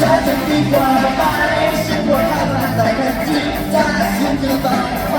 จะอจะดีกว่าไหมฉันควรทำอะไรแต่จริงใจฉันจะต้องไป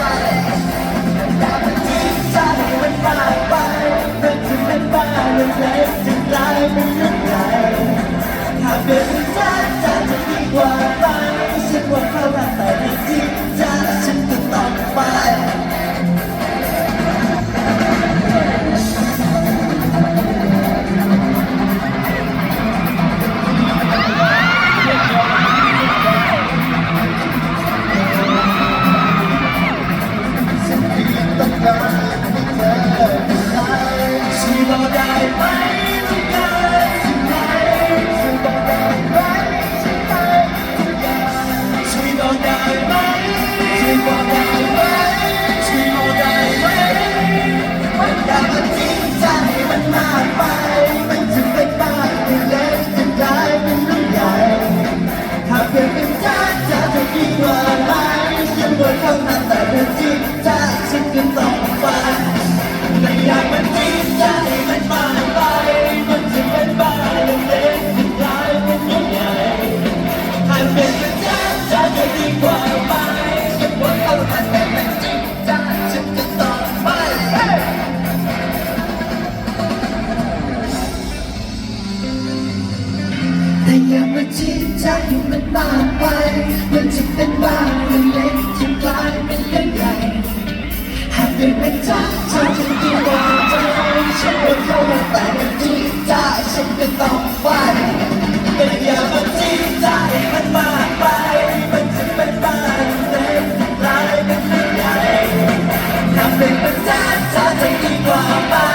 จิตใจมันมากไป มันจะเป็นบ้านเป็นเล็กจะกลายเป็นเล็กใหญ่หากเป็นแม่จ้าเธอจะดีกว่าใจฉันเป็นเข้ามาแต่งจิตใจฉันก็ต้องไปแต่อย่ามาจิตใจมันมากไป มันจะเป็นบ้านเล็กกลายเป็นเล็กใหญ่หากเป็นแม่จ้าเธอจะดีกว่าไป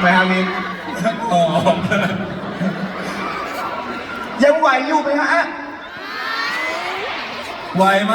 ไปอามินต่ยังไหวอยู่ไหมฮะไหวไหม